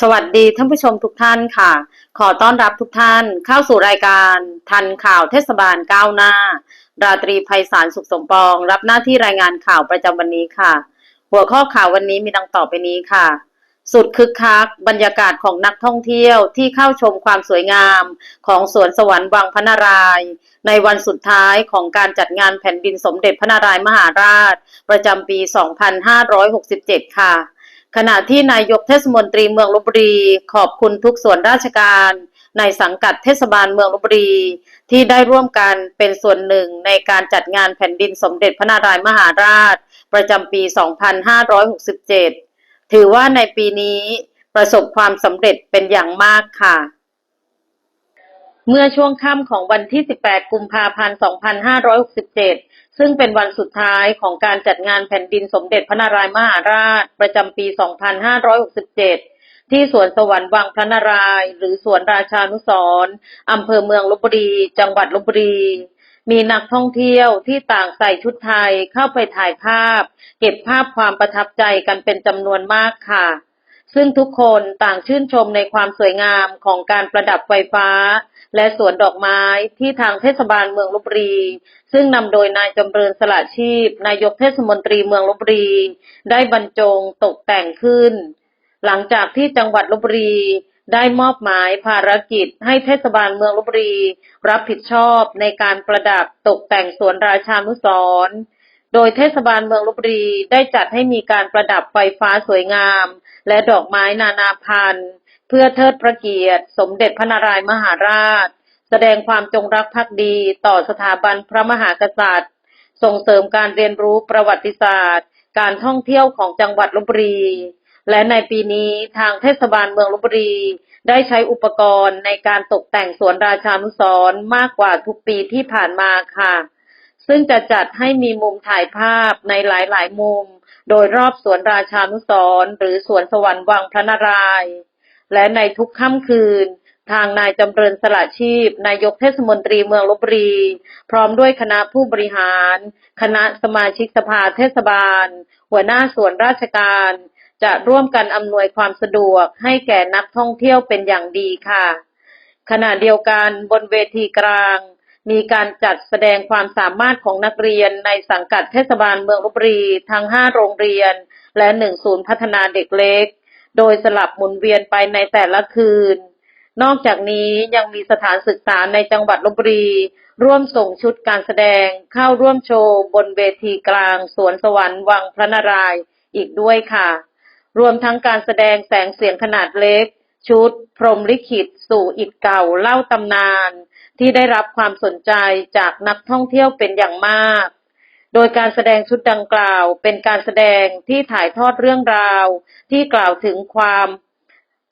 สวัสดีท่านผู้ชมทุกท่านค่ะ ขอต้อนรับทุกท่านเข้าสู่รายการทันข่าวเทศบาลก้าวหน้า ราตรีไพศาลสุขสมปอง รับหน้าที่รายงานข่าวประจำวันนี้ค่ะ หัวข้อข่าววันนี้มีดังต่อไปนี้ค่ะ สุดคึกคัก บรรยากาศของนักท่องเที่ยวที่เข้าชมความสวยงาม ของสวนสวรรค์วังพนาราย ในวันสุดท้ายของการจัดงานแผ่นดินสมเด็จพระนารายมหาราช ประจำปี 2567 ค่ะ ขณะที่นายกเทศมนตรีเมืองลบบุรีขอบคุณทุกส่วนราชการ ในสังกัดเทศบาลเมืองลบบุรี ที่ได้ร่วมกันเป็นส่วนหนึ่งในการจัดงานแผ่นดินสมเด็จพระนารายณ์มหาราช ประจำปี 2567 ถือว่าในปีนี้ประสบความสำเร็จเป็นอย่างมากค่ะ เมื่อช่วงค่ำของวันที่ 18 กุมภาพันธ์ 2567 ซึ่งเป็นวันสุดท้ายของการจัดงานแผ่นดินสมเด็จพระนารายณ์มหาราช ประจำปี 2567 ที่สวนสวรรค์วังพระนารายณ์หรือสวนราชานุสร์อำเภอเมืองลบบุรี จังหวัดลบบุรี มีนักท่องเที่ยวที่ต่างใส่ชุดไทยเข้าไปถ่ายภาพ เก็บภาพความประทับใจกันเป็นจำนวนมากค่ะ ซึ่งทุกคนต่างชื่นชมในความสวยงามของการประดับไฟฟ้า และสวนดอกไม้ที่ทางเทศบาลเมืองลบบุรี ซึ่งนำโดยนายจำเริญสละชีพ นายกเทศมนตรีเมืองลบบุรี ได้บรรจงตกแต่งขึ้น หลังจากที่จังหวัดลบบุรีได้มอบหมายภารกิจให้เทศบาลเมืองลบบุรี รับผิดชอบในการประดับตกแต่งสวนราชานุสรณ์โดยเทศบาลเมืองลบบุรีได้จัดให้มีการประดับไฟฟ้าสวยงาม และดอกไม้นานาพันธุ์ เพื่อเทิดพระเกียรติ สมเด็จพระนารายณ์มหาราช แสดงความจงรักภักดีต่อสถาบันพระมหากษัตริย์ ส่งเสริมการเรียนรู้ประวัติศาสตร์ การท่องเที่ยวของจังหวัดลบบุรี และในปีนี้ทางเทศบาลเมืองลบบุรี ได้ใช้อุปกรณ์ในการตกแต่งสวนราชานุสรมากกว่าทุกปีที่ผ่านมาค่ะซึ่งจะจัดให้มีมุมถ่ายภาพในหลาย ๆ มุม โดยรอบสวนราชานุสรหรือสวนสวรรค์วังพระนารายณ์และในทุกค่ำคืน ทางนายจำเริญสละชีพ นายกเทศมนตรีเมืองลบบุรี พร้อมด้วยคณะผู้บริหาร คณะสมาชิกสภาเทศบาล หัวหน้าส่วนราชการ จะร่วมกันอำนวยความสะดวกให้แก่นักท่องเที่ยวเป็นอย่างดีค่ะ ขณะเดียวกันบนเวทีกลาง มีการจัดแสดงความสามารถของนักเรียนในสังกัดเทศบาลเมืองลบบุรีทั้ง 5 โรงเรียน และ1ศูนย์พัฒนาเด็กเล็ก โดยสลับหมุนเวียนไปในแต่ละคืน นอกจากนี้ยังมีสถานศึกษาในจังหวัดลบบุรี ร่วมส่งชุดการแสดงเข้าร่วมโชว์บนเวทีกลางสวนสวรรค์วังพระนารายณ์อีกด้วยค่ะ รวมทั้งการแสดงแสงเสียงขนาดเล็ก ชุด พรหมลิขิตสู่อิฐเก่าเล่าตำนาน ที่ได้รับความสนใจจากนักท่องเที่ยวเป็นอย่างมาก โดยการแสดงชุดดังกล่าวเป็นการแสดงที่ถ่ายทอดเรื่องราว ที่กล่าวถึงความ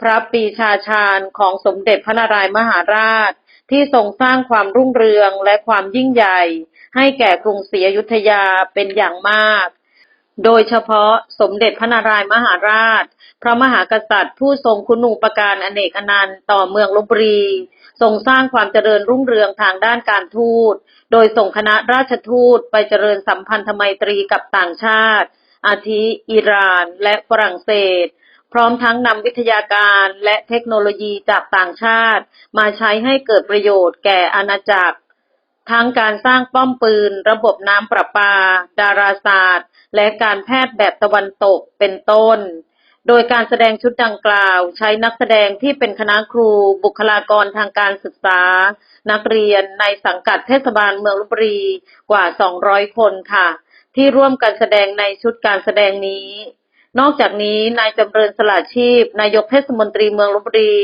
พระปีชาชาญของสมเด็จพระนารายณ์มหาราช ที่ทรงสร้างความรุ่งเรืองและความยิ่งใหญ่ ให้แก่กรุงศรีอยุธยาเป็นอย่างมาก โดยเฉพาะสมเด็จพระนารายณ์มหาราช พระมหากษัตริย์ ผู้ทรงคุณูปการอเนกอนันต์ต่อเมืองลบบุรี ทรงสร้างความเจริญรุ่งเรืองทางด้านการทูต โดยส่งคณะราชทูตไปเจริญสัมพันธไมตรีกับต่างชาติ อาทิอิหร่าน และฝรั่งเศส พร้อมทั้งนำวิทยาการและเทคโนโลยีจากต่างชาติ มาใช้ให้เกิดประโยชน์แก่อาณาจักร ทั้งการสร้างป้อมปืน ระบบน้ำประปา ดาราศาสตร์ และการแพทย์แบบตะวันตกเป็นต้น โดยการแสดงชุดดังกล่าว ใช้นักแสดงที่เป็นคณะครู บุคลากรทางการศึกษา นักเรียนในสังกัดเทศบาลเมืองลบบุรีกว่า 200 คนค่ะ ที่ร่วมกันแสดงในชุดการแสดงนี้ นอกจากนี้นายจำเริญสละชีพ นายกเทศมนตรีเมืองลบบุรี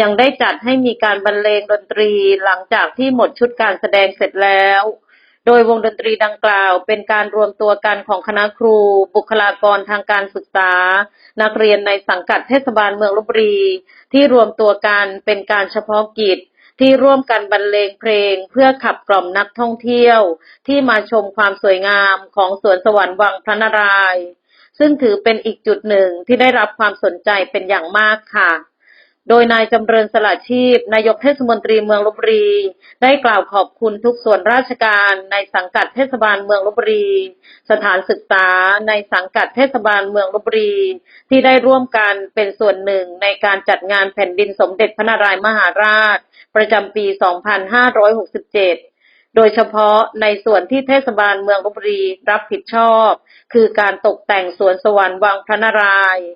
ยังได้จัดให้มีการบรรเลงดนตรีหลังจากที่หมดชุดการแสดงเสร็จแล้ว โดยวงดนตรีดังกล่าว เป็นการรวมตัวกันของคณะครู บุคลากรทางการศึกษา นักเรียนในสังกัดเทศบาลเมืองลบบุรี ที่รวมตัวกันเป็นการเฉพาะกิจที่ร่วมกันบรรเลงเพลงเพื่อขับกล่อมนักท่องเที่ยว ที่มาชมความสวยงามของสวนสวรรค์วังพระนารายณ์ ซึ่งถือเป็นอีกจุดหนึ่งที่ได้รับความสนใจเป็นอย่างมากค่ะ โดยนายจำเริญสละชีพ นายกเทศมนตรีเมืองลบบุรี ได้กล่าวขอบคุณทุกส่วนราชการในสังกัดเทศบาลเมืองลบบุรี สถานศึกษาในสังกัดเทศบาลเมืองลบบุรี ที่ได้ร่วมกันเป็นส่วนหนึ่งในการจัดงานแผ่นดินสมเด็จพระนารายมหาราช ประจำปี 2567 โดยเฉพาะในส่วนที่เทศบาลเมืองลบบุรีรับผิดชอบ คือการตกแต่งสวนสวรรค์วังพระนารายณ์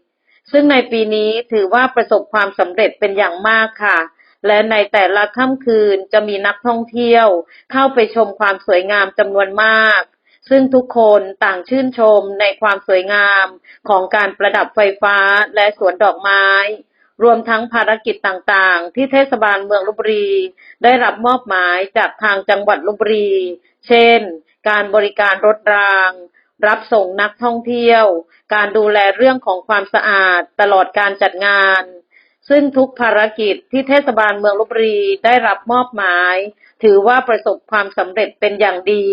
ซึ่งในปีนี้ถือว่าประสบความสำเร็จเป็นอย่างมากค่ะ และในแต่ละค่ำคืนจะมีนักท่องเที่ยว เข้าไปชมความสวยงามจำนวนมาก ซึ่งทุกคนต่างชื่นชมในความสวยงามของการประดับไฟฟ้าและสวนดอกไม้ รวมทั้งภารกิจต่างๆ ที่เทศบาลเมืองลบบุรี ได้รับมอบหมายจากทางจังหวัดลบบุรี เช่น การบริการรถราง รับส่งนักท่องเที่ยว การดูแลเรื่องของความสะอาดตลอดการจัดงาน ซึ่งทุกภารกิจที่เทศบาลเมืองลบบุรีได้รับมอบหมาย ถือว่าประสบความสำเร็จเป็นอย่างดี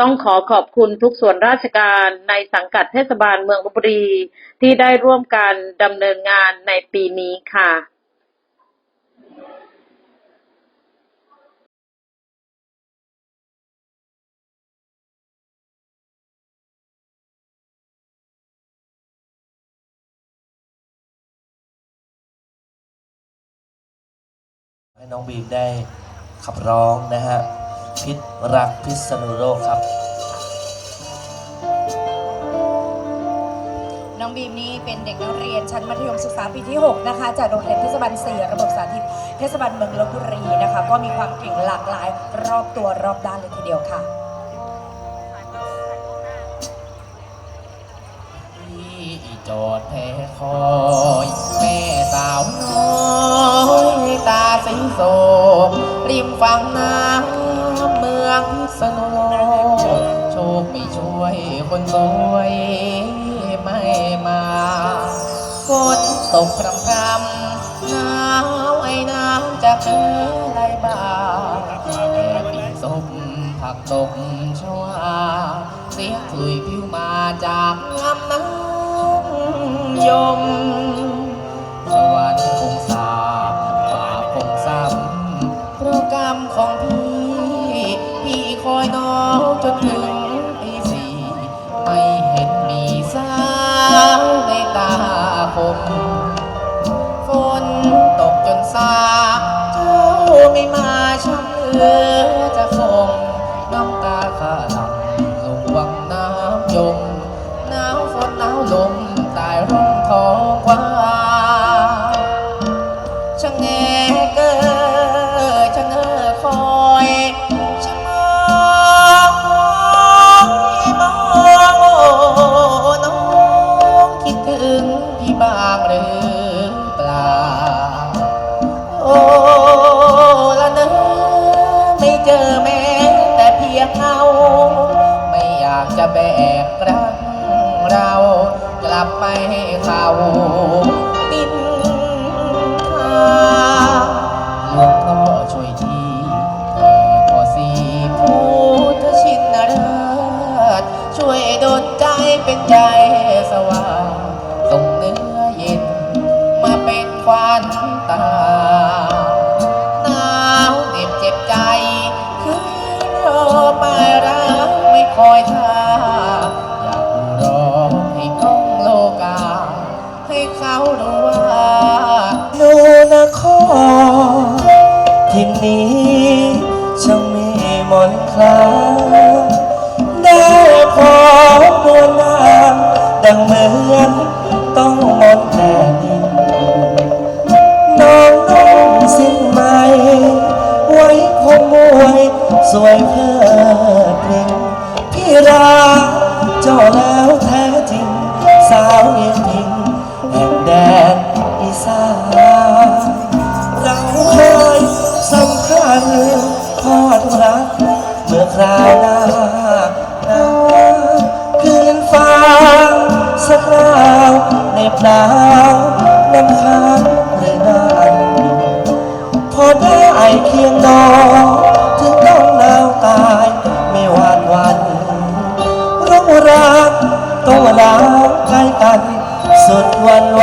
ต้องขอขอบคุณทุกส่วนราชการในสังกัดเทศบาลเมืองลบบุรี ที่ได้ร่วมกันดำเนินงานในปีนี้ค่ะให้น้องบีมได้ขับร้องนะฮะ พิษรักพิษณุโลกครับ น้องบีมนี่เป็นเด็กนักเรียนชั้นมัธยมศึกษาปีที่ 6 นะคะ จากโรงเรียนเทศบาล4ระบบสาธิต เทศบาลเมืองลบบุรีนะคะ ก็มีความเก่งหลากหลายรอบตัวรอบด้านเลยทีเดียวค่ะที่จอดแพ้คอยแม่สาวน้อยตาสีโศกริมฝั่งน้ำเมือง สนุโลโชคไม่ช่วยคนสวยไม่มาฝนตกพรำพรำหนาวไอ้น้ำจะเพ้อไหลบ่าแก่ปีสมผักตกชวาเสียงคุยพิวมาจากงามน้ำยมสวรรค์ คอยน้องจนถึงตีสี่ไม่เห็นมีสาวในตาคมฝนตกจนสาเจ้าไม่มา จะแบกรักเรากลับไปให้เขาดินทาหลวงพ่อช่วยทีเถิดพอสีพุทธชินริศช่วยดลใจเป็นใจสว่างส่งเนื้อเย็นมาเป็นควันตา นี้ช่างมีมนต์คลางได้พบดวงนางดังเหมือนต้องมนต์แต่ดินน้องน้องสิ้นไหมไว้คงมวยสวยเพื่อเพลงพี่รักเจ้าแล้วแท้จริง สาวเอียงพิงแห่งแดนอีสานเราำคัญทอดรักเมื่อคราวหน้าหน้าคืนฟ้าสักคราวในปลาวน้ำค้างหรือนานพอได้เคียงนอถึงต้องหนาวตายไม่หวาดวันร้องรักต้องลาวใกล้กันสุดวันไหว